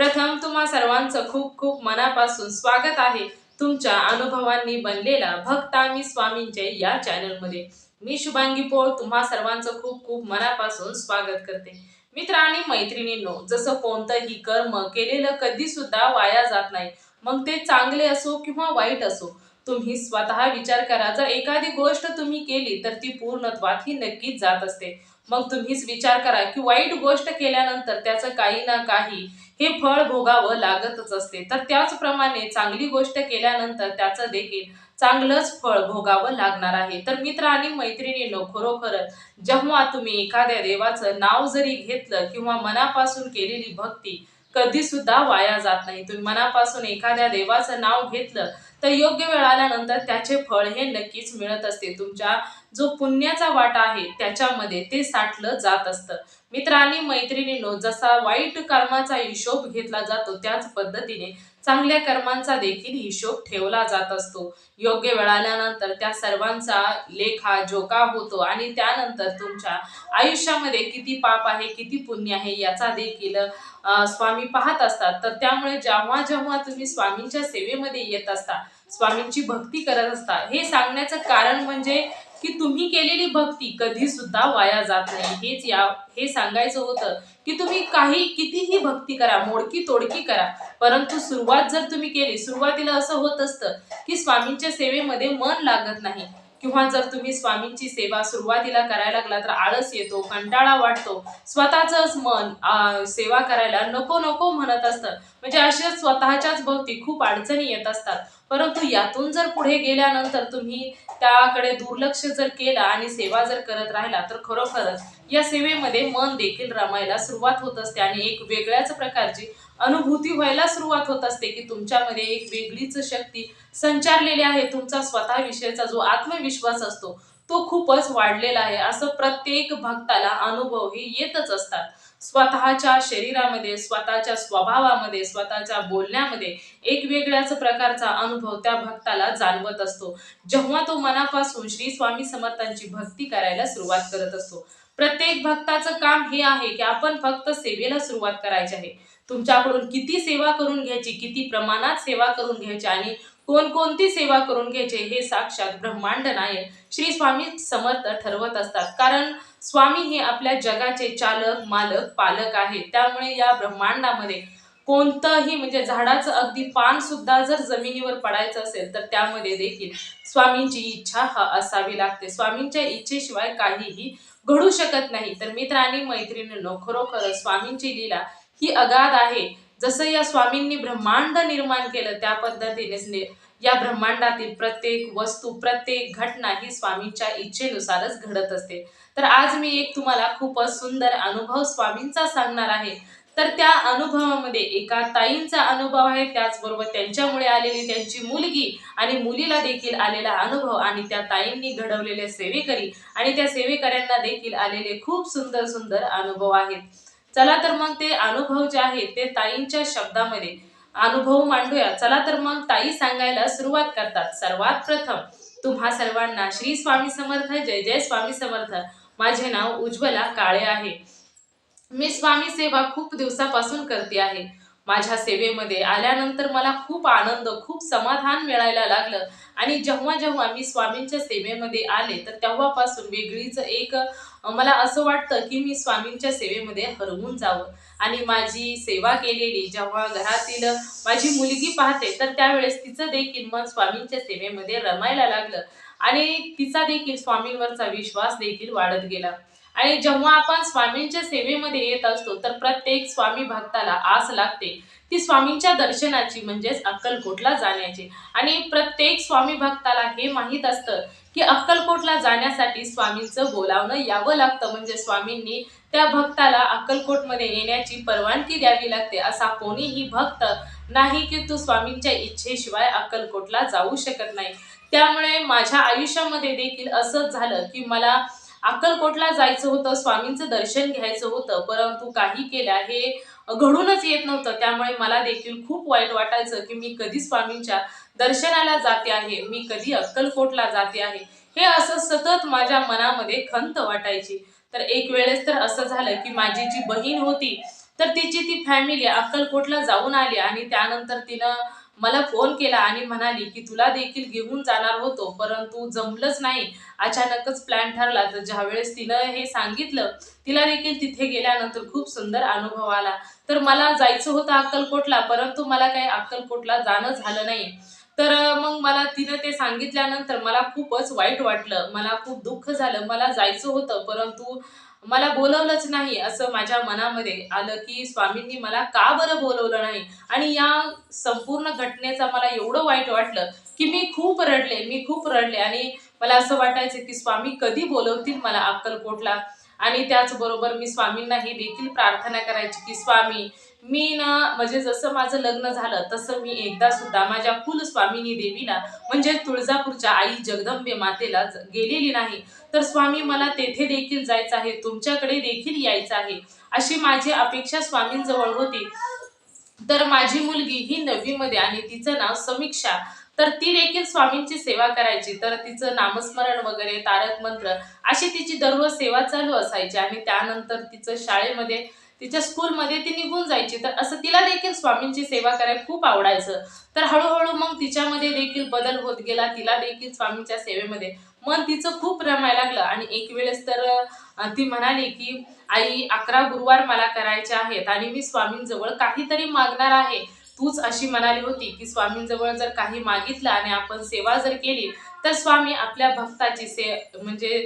प्रथम तुम्हा सर्वांचं खूप खूप मनापासून स्वागत आहे. तुमच्या अनुभवांनी बनलेला भक्तामी स्वामींचे या चॅनलमध्ये. मी शुभांगी पोळ तुम्हा सर्वांचं खूप खूप मनापासून स्वागत करते. मित्र आणि मैत्रिणींनो जसं कोणतंही कर्म केलेलं कधी सुद्धा वाया जात नाही. मग ते चांगले असो किंवा वाईट असो तुम्ही स्वतः विचार करा. जर एखादी गोष्ट तुम्ही केली तर ती पूर्णत्वात ही नक्कीच जात असते. मग तुम्हीच विचार करा की वाईट गोष्ट केल्यानंतर त्याचं काही ना काही हे फळ भोगावं लागतच असते. तर त्याचप्रमाणे चांगली गोष्ट केल्यानंतर त्याचं देखील चांगलंच फळ भोगावं लागणार आहे. तर मित्र आणि मैत्रिणींनो खरोखरच जेव्हा तुम्ही एखाद्या देवाचं नाव जरी घेतलं किंवा मनापासून केलेली भक्ती कधी सुद्धा वाया जात नाही. तुम्ही मनापासून एखाद्या देवाचं नाव घेतलं तर योग्य वेळ आल्यानंतर त्याचे फळ हे नक्कीच मिळत असते. तुमच्या जो पुण्याचा वाटा आहे त्याच्यामध्ये ते साठलं जात असतं. मित्र आणि मैत्रिणींनो जसा वाईट कर्माचा हिशोब घेतला जातो त्याच पद्धतीने चांगल्या कर्मांचा देखील हिशोब ठेवला जात असतो. योग्य वेळ आल्यानंतर त्या सर्वांचा लेखा जोखा होतो आणि त्यानंतर तुमच्या आयुष्यामध्ये किती पाप आहे किती पुण्य आहे याचा देखील स्वामी पाहत असतात. तर त्यामुळे जेव्हा जेव्हा तुम्ही स्वामींच्या सेवेमध्ये येत असता स्वामींची भक्ती करत असता. हे सांगण्याचं कारण म्हणजे की तुम्ही केलेली भक्ती कधी सुद्धा वाया जात नाही. हेच या हे सांगायचं होतं की तुम्ही काही कितीही भक्ती करा मोडकी तोडकी करा. परंतु सुरुवात जर तुम्ही केली सुरुवातीला असं होत असतं की स्वामींच्या सेवेमध्ये मन लागत नाही. किंवा जर तुम्ही स्वामींची सेवा सुरुवातीला करायला लागला तर आळस येतो कंटाळा वाटतो. स्वतःच मन सेवा करायला नको नको म्हणत असतं म्हणजे अशा स्वतःच्याच भोवती खूप अडचणी येत असतात. परंतु यातून जर पुढे गेल्यानंतर तुम्ही त्याकडे दुर्लक्ष जर केला आणि सेवा जर करत राहिला तर खरोखरच या सेवेमध्ये मन देखील रमायला सुरुवात होत असते आणि एक वेगळ्याच प्रकारची अनुभूती व्हायला सुरुवात होत असते की तुमच्यामध्ये एक वेगळीच शक्ती संचारलेली आहे. तुमचा स्वतःविषयीचा जो आत्मविश्वास असतो तो खूपच वाढलेला आहे. असं प्रत्येक भक्ताला अनुभव हे येतच असतात. स्वतःच्या शरीरामध्ये स्वतःच्या स्वभावामध्ये स्वतःच्या बोलण्यामध्ये एक वेगळ्याच प्रकारचा अनुभव त्या भक्ताला जाणवत असतो. जेव्हा तो मनापासून श्री स्वामी समर्थांची भक्ती करायला सुरुवात करत असतो. प्रत्येक भक्ताचं काम हे आहे की आपण फक्त सेवेला सुरुवात करायची आहे. तुमच्याकडून किती सेवा करून घ्यायची किती प्रमाणात सेवा करून घ्यायची आणि कोणकोणती सेवा करून घ्यायचे हे साक्षात ब्रह्मांड नायक श्री स्वामी समर्थ ठरवत असतात. कारण स्वामी हे आपल्या जगाचे चालक मालक पालक आहेत. त्यामुळे या ब्रह्मांडामध्ये कोणतंही म्हणजे झाडाचं अगदी पान सुद्धा जर जमिनीवर पडायचं असेल तर त्यामध्ये देखील स्वामींची इच्छा हा असावी लागते. स्वामींच्या इच्छेशिवाय काहीही घडू शकत नाही. तर मित्रांनी मैत्रिणींनो खरोखर स्वामींची लीला ही अगाध आहे. जसं या स्वामींनी ब्रह्मांड निर्माण केलं त्या पद्धतीनेच या ब्रह्मांडातील प्रत्येक वस्तू प्रत्येक घटना ही स्वामींच्या इच्छेनुसारच घडत असते. तर आज मी एक तुम्हाला खूपच सुंदर अनुभव स्वामींचा सांगणार आहे. तर त्या अनुभवामध्ये एका ताईंचा अनुभव आहे. त्याचबरोबर त्यांच्यामुळे आलेली त्यांची मुलगी आणि मुलीला देखील आलेला अनुभव आणि त्या ताईंनी घडवलेले सेवेकरी आणि त्या सेवेकऱ्यांना देखील आलेले खूप सुंदर सुंदर अनुभव आहेत. चला तर मग ते अनुभव जे आहेत ते ताईंच्या शब्दामध्ये. अनुभव मांडूया. चला तर मग ताई सांगायला सुरुवात करतात. सर्वात प्रथम तुम्हा सर्वांना श्री स्वामी समर्थ जय जय स्वामी समर्थ. माझे नाव उज्ज्वला काळे आहे. मी स्वामी सेवा खूप दिवसापासून करते आहे. माझ्या सेवेमध्ये आल्यानंतर मला खूप आनंद खूप समाधान मिळायला लागलं. आणि जेव्हा जेव्हा मी स्वामींच्या सेवेमध्ये आले तर तेव्हापासून वेगळीच एक मला असं वाटतं की मी स्वामींच्या सेवेमध्ये हरवून जावं. आणि माझी सेवा केलेली जेव्हा घरातील माझी मुलगी पाहते तर त्यावेळेस तिचं देखील मन स्वामींच्या सेवेमध्ये रमायला लागलं. आणि तिचा देखील स्वामींवरचा विश्वास देखील वाढत गेला. आणि जेव्हा आपण स्वामींच्या सेवेमध्ये येत असतो तर प्रत्येक स्वामी भक्ताला आस लागते. ती स्वामींच्या दर्शनाची म्हणजेच अक्कलकोटला जाण्याची. आणि प्रत्येक स्वामी भक्ताला हे माहीत असतं की अक्कलकोटला जाण्यासाठी स्वामींचं बोलावणं यावं लागतं. म्हणजे स्वामींनी त्या भक्ताला अक्कलकोटमध्ये येण्याची परवानगी द्यावी लागते असा कोणीही भक्त नाही की तू स्वामींच्या इच्छेशिवाय अक्कलकोटला जाऊ शकत नाही. त्यामुळे माझ्या आयुष्यामध्ये देखील असंच झालं की मला अक्कलकोटला जायचं होतं स्वामींचं दर्शन घ्यायचं होतं परंतु काही केल्या हे घडूनच येत नव्हतं. त्यामुळे मला देखील खूप वाईट वाटायचं की मी कधी स्वामींच्या दर्शनाला जाते आहे. मी कधी अक्कलकोटला जाते आहे. हे असं सतत माझ्या मनामध्ये खंत वाटायची. तर एक वेळेस तर असं झालं की माझी जी बहीण होती तर तिची ती फॅमिली अक्कलकोटला जाऊन आली आणि त्यानंतर तिनं मला फोन केला आणि म्हणाली की तुला देखील घेऊन जाणार होतो परंतु जमलंच नाही. अचानकच प्लॅन ठरला. तर ज्यावेळेस तिनं हे सांगितलं तिला देखील तिथे गेल्यानंतर खूप सुंदर अनुभव आला. तर मला जायचं होतं अक्कलकोटला परंतु मला काही अक्कलकोटला जाणं झालं नाही. तर मग मला तिनं ते सांगितल्यानंतर मला खूपच वाईट वाटलं. मला खूप दुःख झालं. मला जायचं होतं परंतु मला बोलवलंच नाही असं माझ्या मनामध्ये आलं की स्वामींनी मला का बरं बोलवलं नाही? आणि या संपूर्ण घटनेचा मला एवढं वाईट वाटलं की मी खूप रडले मी खूप रडले आणि मला असं वाटायचं की स्वामी कधी बोलवतील मला अक्कलकोटला? आणि त्याचबरोबर मी स्वामींना ही देखील प्रार्थना करायची की स्वामी मी ना म्हणजे जसं माझं लग्न झालं तसं मी एकदा सुद्धा माझ्या कुल स्वामिनी देवीला म्हणजे तुळजापूरच्या आई जगदंबे मातेला गेलेली नाही. तर स्वामी मला तेथे देखील जायचं आहे तुमच्याकडे देखील यायचं आहे अशी माझी अपेक्षा स्वामींजवळ होती. तर माझी मुलगी ही नववीमध्ये आणि तिचं नाव समीक्षा. तर ती देखील स्वामींची सेवा करायची. तर तिचं नामस्मरण वगैरे तारक मंत्र अशी तिची दररोज सेवा चालू असायची आणि त्यानंतर तिचं शाळेमध्ये तिच्या स्कूलमध्ये ती निघून जायची. तर असं तिला देखील स्वामींची सेवा करायला खूप आवडायचं. तर हळूहळू मग तिच्यामध्ये देखील बदल होत गेला. तिला देखील स्वामींच्या सेवेमध्ये मन तिचं खूप रमायला लागलं. आणि एक वेळेस तर ती म्हणाली की आई अकरा गुरुवार मला करायचे आहेत आणि मी स्वामींजवळ काहीतरी मागणार आहे. तूच अशी म्हणाली होती की स्वामींजवळ जर काही मागितलं आणि आपण सेवा जर केली तर स्वामी आपल्या भक्ताची से म्हणजे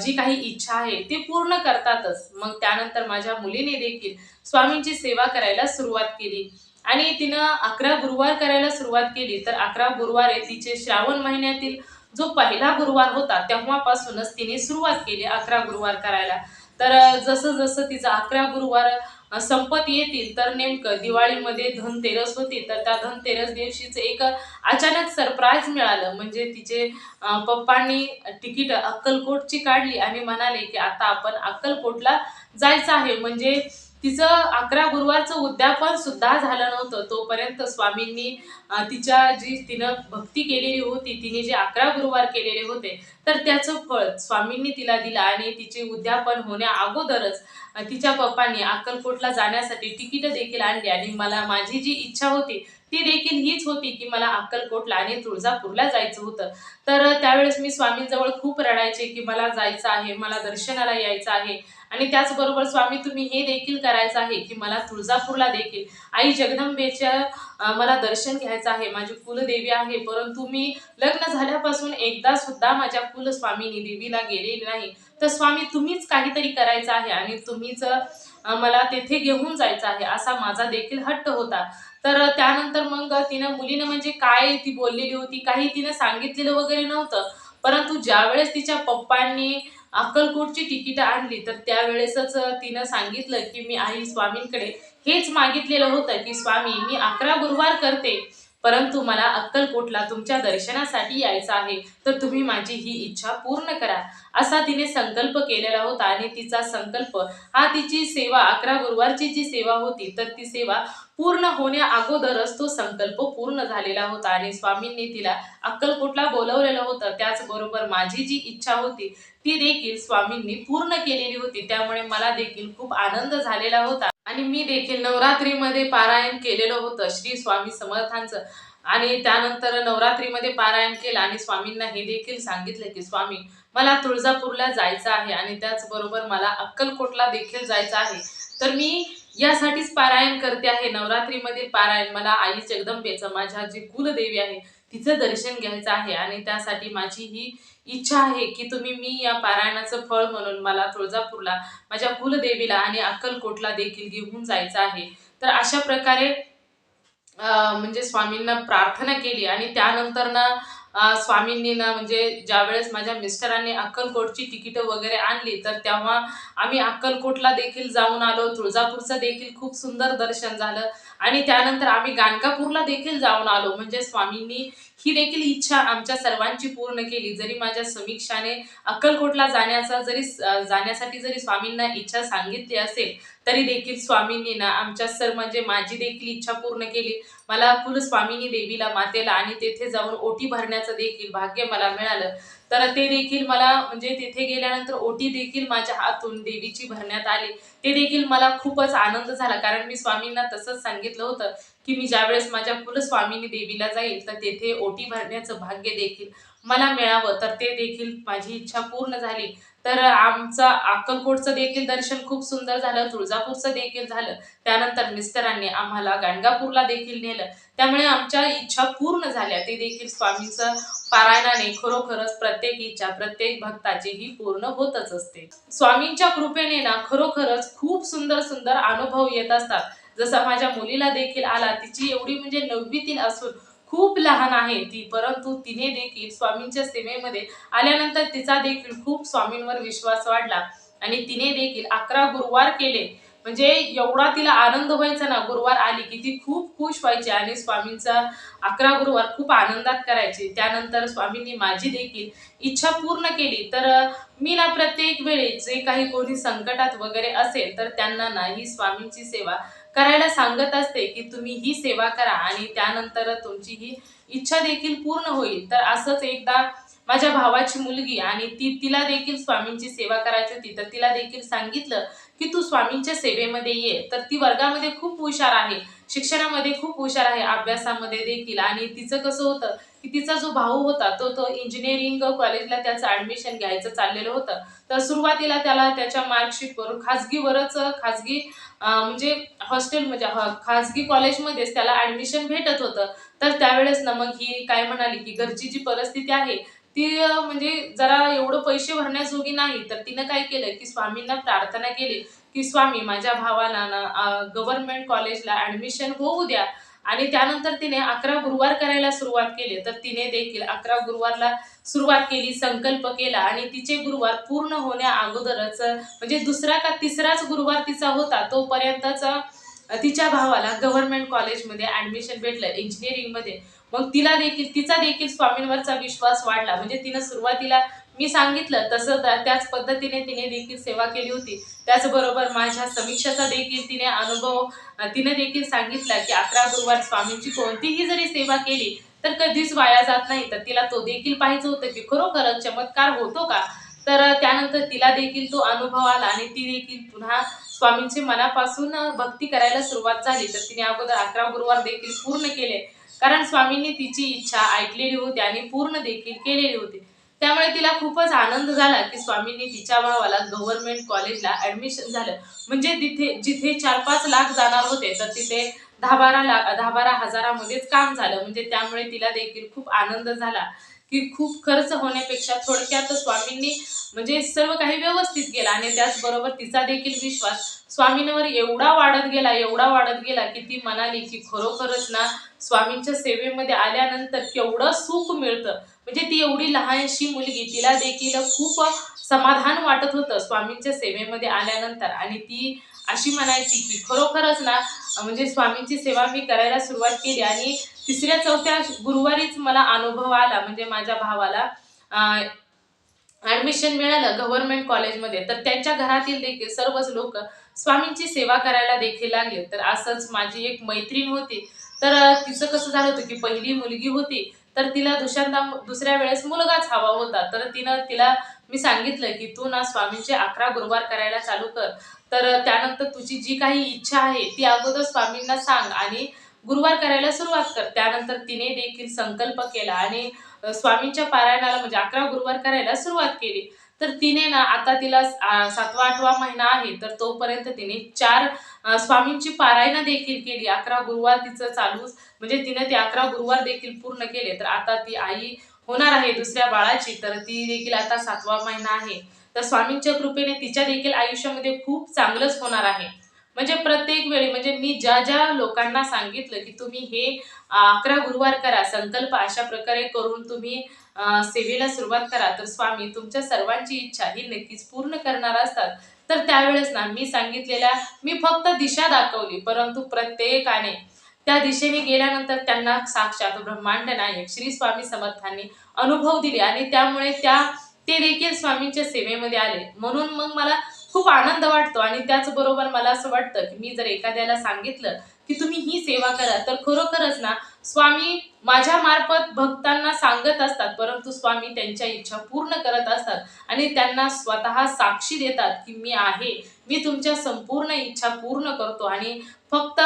जी काही इच्छा आहे ती पूर्ण करतातच. मग त्यानंतर माझ्या मुलीने देखील स्वामींची सेवा करायला सुरुवात केली. आणि तिनं अकरा गुरुवार करायला सुरुवात केली. तर अकरा गुरुवारे तिचे श्रावण महिन्यातील जो पहिला गुरुवार होता तेव्हापासूनच तिने सुरुवात केली अकरा गुरुवार करायला. तर जसं जसं तिचा अकरा गुरुवार संपत येतील तर नेमकं दिवाळीमध्ये धनतेरस होती तर त्या धनतेरस दिवशीच एक अचानक सरप्राईज मिळालं. म्हणजे तिचे पप्पांनी तिकीट अक्कलकोटची काढली आणि म्हणाले की आता आपण अक्कलकोटला जायचं आहे. म्हणजे तिचं अकरा गुरुवारचं उद्यापन सुद्धा झालं नव्हतं. तोपर्यंत स्वामींनी तिच्या जी तिनं भक्ती केलेली होती तिने जे अकरा गुरुवार केलेले होते तर त्याचं फळ स्वामींनी तिला दिलं आणि तिचे उद्यापन होण्या अगोदरच तिच्या पप्पांनी अक्कलकोटला जाण्यासाठी तिकीट देखील आणली आणि मला माझी जी इच्छा होती ती देखील हीच होती की मला अक्कलकोटला आणि तुळजापूरला जायचं होतं. तर त्यावेळेस मी स्वामींजवळ खूप रडायचे की मला जायचं आहे मला दर्शनाला यायचं आहे. आणि त्याचबरोबर स्वामी तुम्ही हे देखील करायचं आहे की मला तुळजापूरला देखील आई जगदंबेच्या मला दर्शन घ्यायचं आहे माझी कुलदेवी आहे परंतु मी लग्न झाल्यापासून एकदा सुद्धा माझ्या कुलस्वामीनी देवीला गेलेली नाही. तर स्वामी तुम्हीच काहीतरी करायचं आहे आणि तुम्हीच मला तेथे घेऊन जायचं आहे असा माझा देखील हट्ट होता. तर त्यानंतर मग तिनं मुलीनं म्हणजे काय ती बोललेली होती काही तिनं सांगितलेलं वगैरे नव्हतं परंतु ज्यावेळेस तिच्या पप्पांनी अक्कलकोटची तिकीट आणली तर त्यावेळेसच तिनं सांगितलं की मी आई स्वामींकडे हेच मागितलेलं होतं की स्वामी मी अकरा गुरुवार करते परंतु मला अक्कलकोटला तुमच्या दर्शनासाठी यायचं आहे तर तुम्ही माझी ही इच्छा पूर्ण करा. असा तिने संकल्प केलेला होता आणि तिचा संकल्प हा तिची सेवा अकरा गुरुवारची जी सेवा होती तर ती सेवा पूर्ण होण्या अगोदरच तो संकल्प पूर्ण झालेला होता आणि स्वामींनी तिला अक्कलकोटला बोलवलेलं होतं. त्याचबरोबर माझी जी इच्छा होती ती देखील स्वामींनी पूर्ण केलेली होती. त्यामुळे मला देखील खूप आनंद झालेला होता. आणि मी देखील नवरात्रीमध्ये पारायण केलेलं होतं श्री स्वामी समर्थांचं. आणि त्यानंतर नवरात्रीमध्ये पारायण केलं आणि स्वामींना हे देखील सांगितलं की स्वामी मला तुळजापूरला जायचं आहे आणि त्याचबरोबर मला अक्कलकोटला देखील जायचं आहे. तर मी यासाठीच पारायण करते आहे. नवरात्रीमधील पारायण मला आई जगदंबेचं माझ्या जी कुलदेवी आहे तिचं दर्शन घ्यायचं आहे आणि त्यासाठी माझी ही इच्छा आहे की तुम्ही मी या पारायणाचं फळ म्हणून मला तुळजापूरला माझ्या कुलदेवीला आणि अक्कलकोटला देखील घेऊन जायचं आहे. तर अशा प्रकारे म्हणजे स्वामींना प्रार्थना केली आणि त्यानंतर ना स्वामींनी ना म्हणजे ज्यावेळेस माझ्या मिस्टरांनी अक्कलकोटची तिकीटं वगैरे आणली तर तेव्हा आम्ही अक्कलकोटला देखील जाऊन आलो. तुळजापूरचं देखील खूप सुंदर दर्शन झालं. आणि त्यानंतर आम्ही गाणगापूरला देखील जाऊन आलो. म्हणजे स्वामींनी ही देखील इच्छा आमच्या सर्वांची पूर्ण केली. जरी माझ्या समीक्षाने अक्कलकोटला जाण्याचा जरी जाण्यासाठी जरी स्वामींना इच्छा सांगितली असेल तरी देखील स्वामींनी ना आमच्या सर म्हणजे माझी देखील इच्छा पूर्ण केली. मला कुलस्वामिनी देवीला मातेला आणि तेथे जाऊन ओटी भरण्याचं देखील भाग्य मला मिळालं. तर ते देखील मला म्हणजे तिथे गेल्यानंतर ओटी देखील माझ्या हातून देवीची भरण्यात आली. ते देखील मला खूपच आनंद झाला कारण मी स्वामींना तसंच सांगितलं होतं की मी ज्यावेळेस माझ्या कुलस्वामिनी देवीला जाईल तर तेथे ओटी भरण्याचं भाग्य देखील मला मिळावं. तर ते देखील माझी इच्छा पूर्ण झाली. तर आमचं अक्कलकोटचं देखील दर्शन खूप सुंदर झालं तुळजापूरचं देखील झालं. त्यानंतर मिस्टरांनी आम्हाला गाणगापूरला देखील नेलं. त्यामुळे आमच्या इच्छा पूर्ण झाल्या. ते देखील स्वामींचं पारायणाने खरोखरच प्रत्येक इच्छा प्रत्येक भक्ताची ही पूर्ण होतच असते. स्वामींच्या कृपेने ना खरोखरच खूप सुंदर सुंदर अनुभव येत असतात. जसं माझ्या मुलीला देखील आला तिची एवढी म्हणजे नववीतील असून खूप लहान आहे ती परंतु तिने देखील स्वामींच्या सेवेमध्ये आल्यानंतर तिचा देखील खूप स्वामींवर विश्वास वाढला. आणि तिने देखील अकरा गुरुवार केले. म्हणजे एवढा तिला आनंद व्हायचा ना गुरुवार आली की ती खूप खुश व्हायची आणि स्वामींचा अकरा गुरुवार खूप आनंदात करायची. त्यानंतर स्वामींनी माझी देखील इच्छा पूर्ण केली. तर मी ना प्रत्येक वेळी जे काही कोणी संकटात वगैरे असेल तर त्यांना ना ही स्वामींची सेवा करायला सांगत असते की तुम्ही ही सेवा करा आणि त्यानंतर तुमची ही इच्छा देखील पूर्ण होईल. तर असंच एकदा माझ्या भावाची मुलगी आणि ती तिला देखील स्वामींची सेवा करायची होती तर तिला देखील सांगितलं की तू स्वामींच्या सेवेमध्ये ये. तर ती वर्गामध्ये खूप हुशार आहे शिक्षणामध्ये खूप हुशार आहे अभ्यासामध्ये देखील. आणि तिचं कसं होतं की तिचा जो भाऊ होता तो तो इंजिनिअरिंग कॉलेजला त्याचं ऍडमिशन घ्यायचं चाललेलं होतं. तर सुरुवातीला त्याला त्याच्या मार्कशीटवर खाजगीवरच खाजगी म्हणजे हॉस्टेल म्हणजे खाजगी कॉलेजमध्येच त्याला ऍडमिशन भेटत होतं. तर त्यावेळेस ना मग ही काय म्हणाली की घरची जी परिस्थिती आहे ती म्हणजे जरा एवढं पैसे भरण्याजोगी नाही. तर तिनं काय केलं की स्वामींना प्रार्थना केली की स्वामी माझ्या भावाला ना गव्हर्नमेंट कॉलेजला ऍडमिशन होऊ द्या. आणि त्यानंतर तिने अकरा गुरुवार करायला सुरुवात केली. तर तिने देखील अकरा गुरुवारला सुरुवात केली संकल्प केला आणि तिचे गुरुवार पूर्ण होण्या अगोदरच म्हणजे दुसरा का तिसराच गुरुवार तिचा होता तोपर्यंतच तिच्या भावाला गव्हर्नमेंट कॉलेजमध्ये ॲडमिशन भेटलं इंजिनिअरिंगमध्ये मग तिला देखील तिचा देखील स्वामींवरचा विश्वास वाढला. म्हणजे तिनं सुरुवातीला मी सांगितलं तसं त्या- त्याच पद्धतीने तिने देखील सेवा केली होती. त्याचबरोबर माझ्या समीक्षाचा देखील तिने अनुभव तिने देखील सांगितला की अकरा गुरुवार स्वामींची कोणतीही जरी सेवा केली तर कधीच वाया जात नाही. तर तिला तो देखील पाहिजे होतं की खरोखरच चमत्कार होतो का? तर त्यानंतर तिला देखील तो अनुभव आला आणि ती देखील पुन्हा स्वामींचे मनापासून भक्ती करायला सुरुवात झाली. तर तिने अगोदर अकरा गुरुवार देखील पूर्ण केले. कारण स्वामींनी तिची इच्छा ऐकलेली होती आणि पूर्ण देखील केलेली होती. त्यामुळे तिला खूपच आनंद झाला की स्वामींनी तिच्या भावाला गव्हर्नमेंट कॉलेजला ऍडमिशन झालं. म्हणजे तिथे जिथे चार पाच लाख जाणार होते तर तिथे दहा बारा लाख दहा बारा हजारामध्येच काम झालं. म्हणजे त्यामुळे तिला देखील खूप आनंद झाला. की खूप खर्च होण्यापेक्षा थोडक्यात स्वामींनी म्हणजे सर्व काही व्यवस्थित गेला आणि त्याचबरोबर तिचा देखील विश्वास स्वामींवर एवढा वाढत गेला एवढा वाढत गेला की ती म्हणाली की खरोखरच ना स्वामींच्या सेवेमध्ये आल्यानंतर केवढं सुख मिळतं. म्हणजे ती एवढी लहानशी मुलगी तिला देखील खूप समाधान वाटत होतं स्वामींच्या सेवेमध्ये आल्यानंतर. आणि ती अशी म्हणायची की खरोखरच ना म्हणजे स्वामींची सेवा मी करायला सुरुवात केली आणि तिसऱ्या चौथ्या गुरुवारीच मला अनुभव आला म्हणजे माझ्या भावाला ऍडमिशन मिळालं गव्हर्नमेंट कॉलेजमध्ये तर त्यांच्या घरातील देखील सर्वच लोक स्वामींची सेवा करायला देखील लागले. तर असंच माझी एक मैत्रीण होती. तर तिचं कसं झालं होतं की पहिली मुलगी होती तर तिला दुसऱ्यांदा दुसऱ्या वेळेस मुलगाच हवा होता. तर तिनं तिला मी सांगितलं की तू ना स्वामींचे अकरा गुरुवार करायला चालू कर. तर त्यानंतर तुझी जी काही इच्छा आहे ती अगोदर स्वामींना सांग आणि गुरुवार करायला सुरुवात कर. त्यानंतर तिने देखील संकल्प केला आणि स्वामींच्या पारायणाला म्हणजे अकरा गुरुवार करायला सुरुवात केली. तर तिने ना आता तिला सातवा आठवा महिना आहे तर तोपर्यंत तिने चार स्वामींची पारायणं देखील केली. अकरा गुरुवार तिचं चालू म्हणजे तिने ते अकरा गुरुवार देखील पूर्ण केले. तर आता ती आई होणार आहे दुसऱ्या बाळाची तर ती देखील आता सातवा महिना आहे. तर स्वामींच्या कृपेने तिच्या देखील आयुष्यामध्ये खूप चांगलंच होणार आहे. म्हणजे प्रत्येक वेळी म्हणजे मी ज्या ज्या लोकांना सांगितलं की तुम्ही हे अकरा गुरुवार करा संकल्प अशा प्रकारे करून तुम्ही सेवेला सुरुवात करा तर स्वामी तुमच्या सर्वांची इच्छा ही नक्कीच पूर्ण करणार असतात. तर त्यावेळेस ना मी सांगितलेल्या मी फक्त दिशा दाखवली परंतु प्रत्येकाने त्या दिशेने गेल्यानंतर त्यांना साक्षात ब्रह्मांड नायक श्री स्वामी समर्थांनी अनुभव दिले आणि त्यामुळे त्या ते देखील स्वामींच्या सेवेमध्ये आले. म्हणून मग मला खूप आनंद वाटतो आणि त्याचबरोबर मला असं वाटतं की मी जर एखाद्याला सांगितलं की तुम्ही ही सेवा करा तर खरोखरच ना स्वामी माझ्या मार्फत भक्तांना सांगत असतात परंतु स्वामी त्यांच्या इच्छा पूर्ण करत असतात आणि त्यांना स्वतः साक्षी देतात की मी आहे मी तुमच्या संपूर्ण इच्छा पूर्ण करतो. आणि फक्त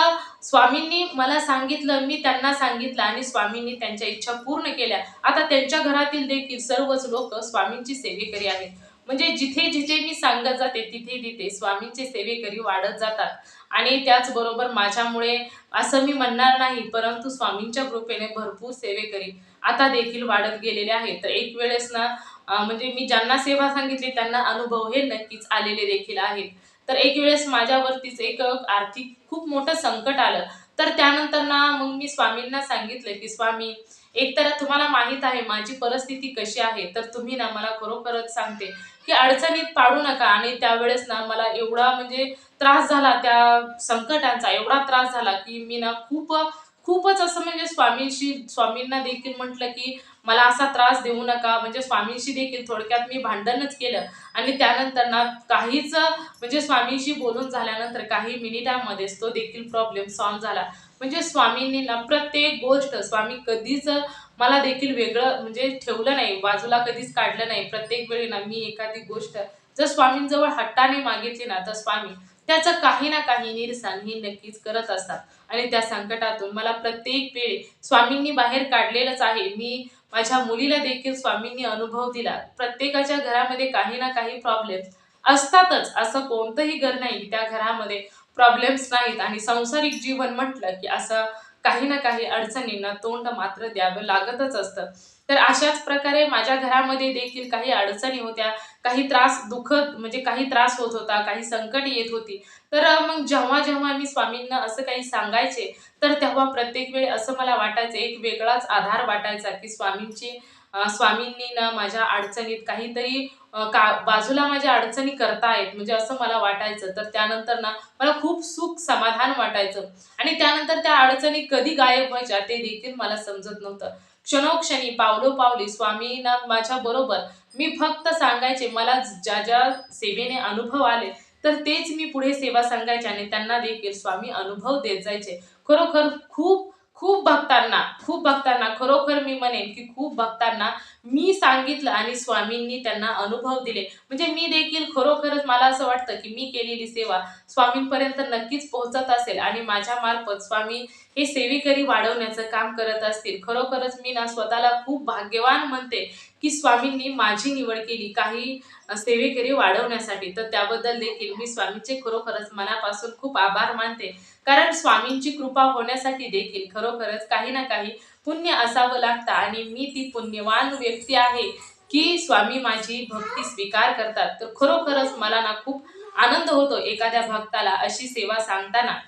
स्वामींनी मला सांगितलं मी त्यांना सांगितलं आणि स्वामींनी त्यांच्या इच्छा पूर्ण केल्या. आता त्यांच्या घरातील देखील सर्वच लोक स्वामींची सेवेकरी आहेत. म्हणजे जिथे जिथे मी सांगत जाते तिथे तिथे स्वामींचे सेवेकरी वाढत जातात. आणि त्याचबरोबर माझ्यामुळे असं मी म्हणणार नाही परंतु स्वामींच्या कृपेने भरपूर सेवेकरी आता देखील वाढत गेलेले आहेत तर एक वेळेस ना म्हणजे मी ज्यांना सेवा सांगितली त्यांना अनुभव हे नक्कीच आलेले देखील आहेत. तर एक वेळेस माझ्यावरतीच एक आर्थिक खूप मोठं संकट आलं. तर त्यानंतर ना मग मी स्वामींना सांगितलं की स्वामी एकतर तुम्हाला माहीत आहे माझी परिस्थिती कशी आहे तर तुम्ही ना मला खरोखरच सांगते की अडचणीत पाडू नका. आणि त्यावेळेस ना मला एवढा म्हणजे त्रास झाला त्या संकटांचा एवढा त्रास झाला की मी ना खूप खूपच असं म्हणजे स्वामींशी स्वामींना देखील म्हटलं की मला असा त्रास देऊ नका. म्हणजे स्वामींशी देखील थोडक्यात मी भांडणच केलं. आणि त्यानंतर ना काहीच म्हणजे स्वामींशी बोलून झाल्यानंतर काही मिनिटामध्येच तो देखील प्रॉब्लेम सॉल्व्ह झाला. म्हणजे स्वामींनी ना प्रत्येक गोष्ट स्वामी कधीच मला देखील वेगळं म्हणजे ठेवलं नाही बाजूला कधीच काढलं नाही. प्रत्येक वेळी ना मी एखादी गोष्ट जर स्वामींजवळ हट्टाने मागितली ना तर स्वामी त्याचा काही ना काही निरसन हे नक्कीच करत असतात. आणि त्या संकटातून मला प्रत्येक वेळी स्वामींनी बाहेर काढलेलंच आहे. मी माझ्या मुलीला देखील स्वामींनी अनुभव दिला. प्रत्येकाच्या घरामध्ये काही ना काही प्रॉब्लेम असतातच. असं कोणतंही घर नाही. त्या घरामध्ये प्रॉब्लेम्स नाहीत. आणि संसारिक जीवन म्हटलं की असं काही ना काही अडचणींना तोंड मात्र द्यावं लागतच असतं. तर अशाच प्रकारे माझ्या घरामध्ये देखील काही अडचणी होत्या काही त्रास दुखत म्हणजे काही त्रास होत होता काही संकट येत होती. तर मग जेव्हा जेव्हा मी स्वामींना असं काही सांगायचे तर तेव्हा प्रत्येक वेळी असं मला वाटायचं एक वेगळाच आधार वाटायचा की स्वामींची स्वामींनी ना माझ्या अडचणीत काहीतरी का बाजूला माझ्या अडचणी करता आहेत म्हणजे असं मला वाटायचं. तर त्यानंतर ना मला खूप सुख समाधान वाटायचं. आणि त्यानंतर त्या अडचणी कधी गायब व्हायच्या ते देखील मला समजत नव्हतं. क्षणोक्षणी पावलोपावली स्वामी माझ्या बरोबर. मी फक्त सांगायचे मला ज्या ज्या सेवेने अनुभव आले तर तेच मी पुढे सेवा सांगायचे आणि त्यांना देखील स्वामी अनुभव देत जायचे. खरोखर खूप खूप भक्तांना खूप भक्तांना खरोखर मी म्हणेन की खूप भक्तांना मी सांगितलं आणि स्वामींनी त्यांना अनुभव दिले. म्हणजे मी देखील खरोखरच मला असं वाटतं की मी केलेली सेवा स्वामींपर्यंत नक्कीच पोहोचत असेल आणि माझ्या मार्फत स्वामी हे सेवेकरी वाढवण्याचं काम करत असतील. खरोखरच मी ना स्वतःला खूप भाग्यवान म्हणते की स्वामींनी माझी निवड केली काही सेवेकरी वाढवण्यासाठी. तर त्याबद्दल देखील मी स्वामींचे खरोखरच मनापासून खूप आभार मानते. कारण स्वामींची कृपा होण्यासाठी देखील खरोखरच काही ना काही पुण्य असावं लागतं आणि मी ती पुण्यवान व्यक्ती आहे की स्वामी माझी भक्ती स्वीकार करतात. तर खरोखरच मला ना खूप आनंद होतो एखाद्या भक्ताला अशी सेवा सांगताना.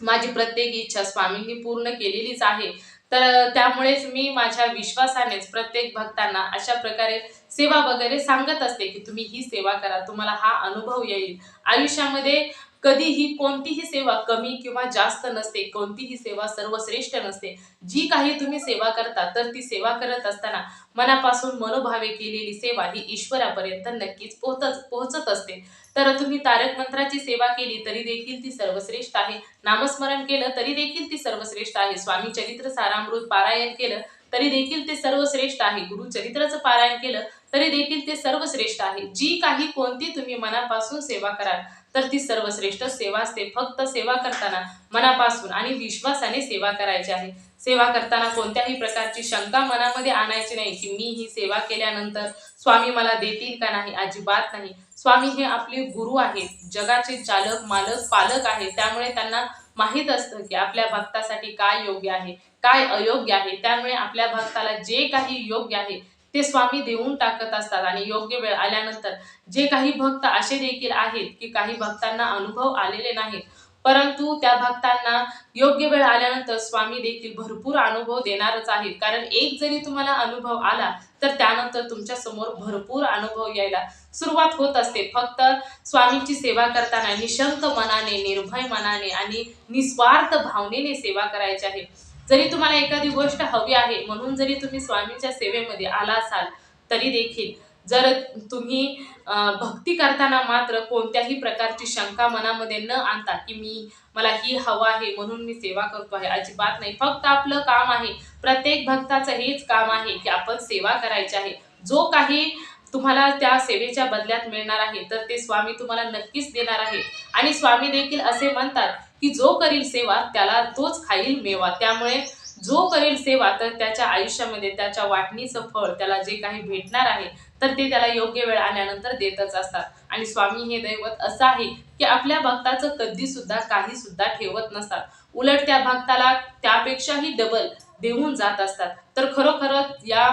माझी प्रत्येक इच्छा स्वामींनी पूर्ण केलेलीच आहे. तर त्यामुळेच मी माझ्या विश्वासानेच प्रत्येक भक्तांना अशा प्रकारे सेवा वगैरे सांगत असते की तुम्ही ही सेवा करा तुम्हाला हा अनुभव येईल. आयुष्यामध्ये कधीही कोणतीही सेवा कमी किंवा जास्त नसते कोणतीही सेवा सर्वश्रेष्ठ नसते. जी काही तुम्ही सेवा करता तर ती सेवा करत असताना मनापासून मनोभावे केलेली सेवा ही ईश्वरापर्यंत नक्कीच पोहोचत पोहोचत असते. तर तुम्ही तारक मंत्राची सेवा केली तरी देखील ती सर्वश्रेष्ठ आहे. नामस्मरण केलं तरी देखील ती सर्वश्रेष्ठ आहे. स्वामी चरित्र सारामृत पारायण केलं तरी देखील ते सर्वश्रेष्ठ आहे. गुरुचरित्राचं पारायण केलं तरी देखील ते सर्वश्रेष्ठ आहे. जी काही कोणती तुम्ही मनापासून सेवा कराल तर ती सर्वश्रेष्ठ सेवा असते. फक्त सेवा करताना मनापासून आणि विश्वासाने सेवा करायची आहे. सेवा करताना कोणत्याही प्रकारची शंका मनामध्ये आणायची नाही की मी ही सेवा केल्यानंतर स्वामी मला देतील का नाही? अजिबात नाही. स्वामी हे आपले गुरु आहेत. जगाचे चालक मालक पालक आहेत. त्यामुळे त्यांना माहीत असतं की आपल्या भक्तासाठी काय योग्य आहे काय अयोग्य आहे. त्यामुळे आपल्या भक्ताला जे काही योग्य आहे ते स्वामी देऊन टाकत असतात. आणि योग्य वेळ आल्यानंतर जे काही भक्त असे देखील आहेत की काही भक्तांना अनुभव आलेले नाहीत परंतु त्या भक्तांना योग्य वेळ आल्यानंतर स्वामी देखील भरपूर अनुभव देणारच आहेत. कारण एक जरी तुम्हाला अनुभव आला तर त्यानंतर तुमच्यासमोर भरपूर अनुभव यायला सुरुवात होत असते. फक्त स्वामींची सेवा करताना निशंक मनाने निर्भय मनाने आणि निस्वार्थ भावनेने सेवा करायची आहे. जरी तुम्हाला एखादी गोष्ट हवी आहे म्हणून जरी तुम्ही स्वामींच्या सेवेमध्ये आला असाल तरी देखील जर तुम्ही भक्ती करताना मात्र कोणत्याही प्रकारची शंका मनामध्ये न आणता की मी मला ही हवं आहे म्हणून मी सेवा करतो आहे अजिबात नाही. फक्त आपलं काम आहे प्रत्येक भक्ताचं हेच काम आहे की आपण सेवा करायची आहे. जो काही तुम्हाला त्या सेवेच्या बदल्यात मिळणार आहे तर ते स्वामी तुम्हाला नक्कीच देणार आहे आणि स्वामी देखील असे म्हणतात की जो करील सेवा त्याला तोच खाईल मेवा. त्यामुळे जो करेल सेवा तर त्याच्या आयुष्यामध्ये त्याच्या वाटणीचं फळ त्याला जे काही भेटणार आहे तर ते त्याला योग्य वेळ आल्यानंतर देतच असतात. आणि स्वामी हे दैवत असं आहे की आपल्या भक्ताचं कधी सुद्धा काही सुद्धा ठेवत नसतात. उलट त्या भक्ताला त्यापेक्षाही डबल देऊन जात असतात. तर खरोखरच या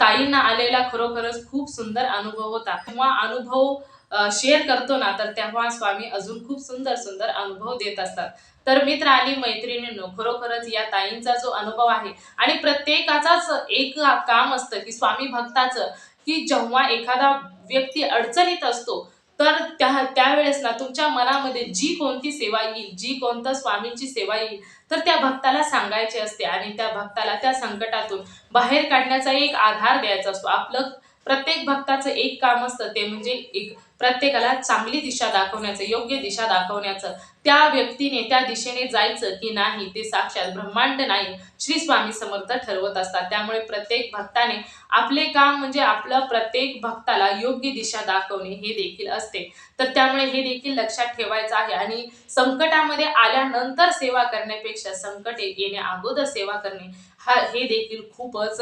ताईंना आलेला खरोखरच खूप सुंदर अनुभव होता. किंवा अनुभव शेअर करतो ना तर तेव्हा स्वामी अजून खूप सुंदर सुंदर अनुभव देत असतात. तर मित्र आणि मैत्रिणींनो खरोखरच या ताईंचा जो अनुभव आहे आणि प्रत्येकाचाच एक काम असतं की स्वामी भक्ताचं की जेव्हा एखादा व्यक्ती अडचणीत असतो तर त्या त्यावेळेस ना तुमच्या मनामध्ये जी कोणती सेवा येईल जी कोणतं स्वामींची सेवा येईल तर त्या भक्ताला सांगायची असते आणि त्या भक्ताला त्या संकटातून बाहेर काढण्याचा एक आधार द्यायचा असतो. आपलं प्रत्येक भक्ताचं एक काम असतं ते म्हणजे एक प्रत्येकाला चांगली दिशा दाखवण्याचं योग्य दिशा दाखवण्याचं त्या व्यक्तीने त्या दिशेने जायचं की नाही ते साक्षात ब्रह्मांड नाही श्री स्वामी समर्थ ठरवत असतात. त्यामुळे प्रत्येक भक्ताने आपले काम म्हणजे आपलं प्रत्येक भक्ताला योग्य दिशा दाखवणे हे देखील असते. तर त्यामुळे हे देखील लक्षात ठेवायचं आहे. आणि संकटामध्ये आल्यानंतर सेवा करण्यापेक्षा संकट येणे अगोदर सेवा करणे हा हे देखील खूपच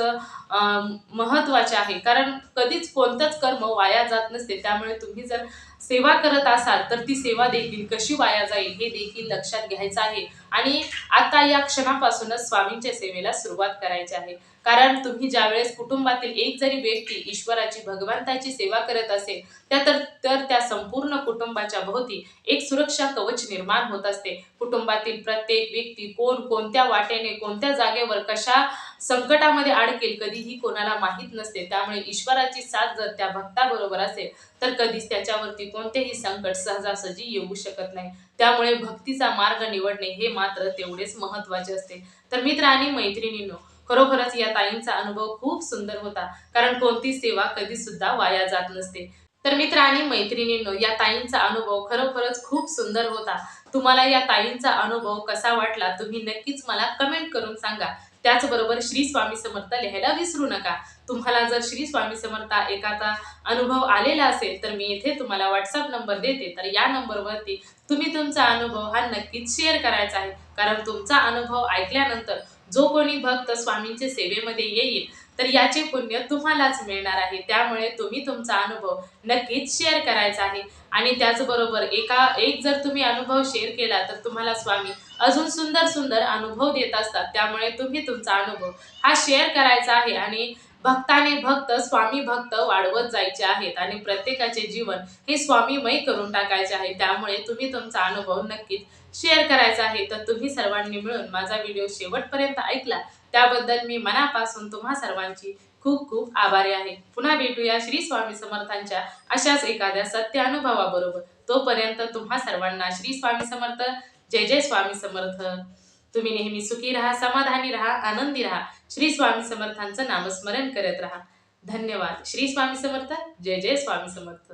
महत्त्वाचे आहे. कारण कधीच कोणतंच कर्म वाया जात नसते. त्यामुळे तुम्ही जर सेवा करत असाल तर ती सेवा देखील कशी वाया जाईल हे देखील लक्षात घ्यायचं आहे. आणि आता या क्षणापासूनच स्वामींच्या सेवेला सुरुवात करायची आहे. कारण तुम्ही ज्यावेळेस कुटुंबातील एक जरी व्यक्ती ईश्वराची भगवंताची सेवा करत असेल त्या तर तर त्या संपूर्ण कुटुंबाच्या भोवती एक सुरक्षा कवच निर्माण होत असते. कुटुंबातील प्रत्येक व्यक्ती कोण कोणत्या वाटेने कोणत्या जागेवर कशा संकटामध्ये अडकेल कधीही कोणाला माहीत नसते. त्यामुळे ईश्वराची साथ जर त्या भक्ताबरोबर असेल तर कधीच त्याच्यावरती कोणतेही संकट सहजासहजी येऊ शकत नाही. त्यामुळे भक्तीचा मार्ग निवडणे हे मात्र तेवढेच महत्त्वाचे असते. तर मित्र आणि मैत्रिणींनो खरोखरच या ताईंचा अनुभव खूप सुंदर होता. कारण कोणती सेवा कधी सुद्धा वाया जात नसते. तर मित्र आणि मैत्रिणींनो या ताईंचा अनुभव खरोखरच खूप सुंदर होता. तुम्हाला या ताईंचा अनुभव कसा वाटला तुम्ही नक्कीच मला कमेंट करून सांगा. त्याचबरोबर श्री स्वामी समर्थ लिहायला विसरू नका. तुम्हाला जर श्री स्वामी समर्थ एखादा अनुभव आलेला असेल तर मी इथे तुम्हाला व्हॉट्सअप नंबर देते. तर या नंबरवरती तुम्ही तुमचा अनुभव हा नक्कीच शेअर करायचा आहे. कारण तुमचा अनुभव ऐकल्यानंतर जो कोणी भक्त स्वामींच्या सेवेमध्ये येईल तर याचे पुण्य तुम्हालाच मिळणार आहे. त्यामुळे तुम्ही तुमचा अनुभव नक्कीच शेअर करायचा आहे. आणि त्याचबरोबर एका एक जर तुम्ही अनुभव शेअर केला तर तुम्हाला स्वामी अजून सुंदर सुंदर अनुभव देत असतात. त्यामुळे तुम्ही तुमचा अनुभव हा शेअर करायचा आहे आणि भक्ताने भक्त स्वामी भक्त वाढवत जायचे आहेत आणि प्रत्येकाचे जीवन हे स्वामीमय करून टाकायचे आहे. त्यामुळे तुम्ही तुमचा अनुभव नक्कीच शेअर करायचा आहे तर तुम्ही सर्वांनी मिळून माझा व्हिडिओ शेवटपर्यंत ऐकला. त्याबद्दल मी मनापासून तुम्हा सर्वांची खूप खूप आभारी आहे. पुन्हा भेटूया श्री स्वामी समर्थांच्या अशाच एखाद्या सत्य अनुभवाबरोबर तोपर्यंत तुम्हा सर्वांना श्री स्वामी समर्थ जय जय स्वामी समर्थ. तुम्ही नेहमी सुखी राहा समाधानी राहा आनंदी राहा. श्री स्वामी समर्थांचं नामस्मरण करत राहा. धन्यवाद. श्री स्वामी समर्थ जय जय स्वामी समर्थ.